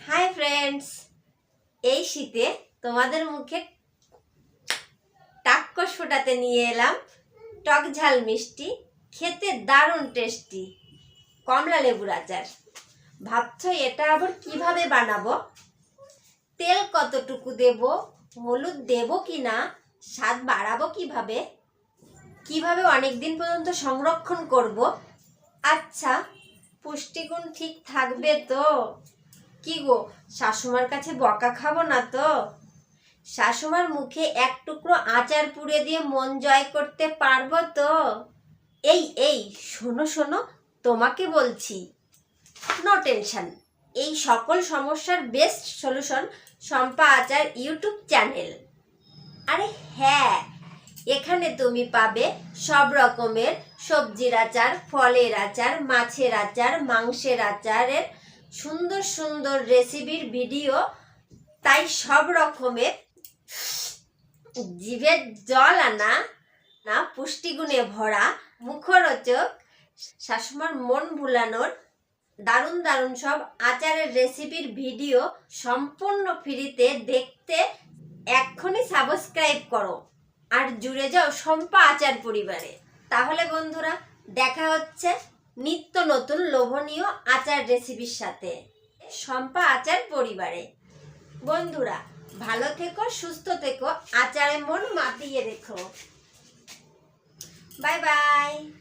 Hi friends, এই শীতে তোমাদের মুখে টাক্কস ফোটাতে নিয়ে এলাম। টক ঝাল মিষ্টি, খেতে দারুণ টেস্টি কমলা লেবুর আচার ভাবছ এটা আবার কীভাবে বানাবো? তেল কতটুকু দেব? হলুদ দেব কি না স্বাদ বাড়াবো কীভাবে? কীভাবে অনেক দিন পর্যন্ত সংরক্ষণ করব? আচ্ছা পুষ্টিগুণ ঠিক থাকবে তো? কি গো, শাশুমার কাছে বকা খাব না তো? শাশুমার মুখে এক টুকরো আচার পুড়ে দিয়ে মন জয় করতে পারব তো? এই এই, শোনো শোনো, তোমাকে বলছি। নো টেনশন এই সকল সমস্যার বেস্ট সলিউশন শম্পা আচার ইউটিউব চ্যানেল। আরে হ্যাঁ এখানে তুমি পাবে সব রকমের সবজির আচার, ফলের আচার, মাছের আচার, মাংসের আচারের সুন্দর সুন্দর রেসিপির ভিডিও তাই সব রকমের জিভের জল আনা, না, পুষ্টিগুণে ভরা মুখরোচক, শাশুমার মন ভুলানোর দারুণ দারুণ সব আচারের রেসিপির ভিডিও সম্পূর্ণ ফ্রিতে দেখতে এক্ষুনি সাবস্ক্রাইব করো। আর জুড়ে যাও সম্পা আচার পরিবারে। তাহলে বন্ধুরা, দেখা হচ্ছে। নিত্য নতুন লোভনীয় আচার রেসিপির সাথে। শম্পা আচার পরিবারে। বন্ধুরা, ভালো থেকো, সুস্থ থেকো, আচারে মন মাতিয়ে রেখো। Bye bye.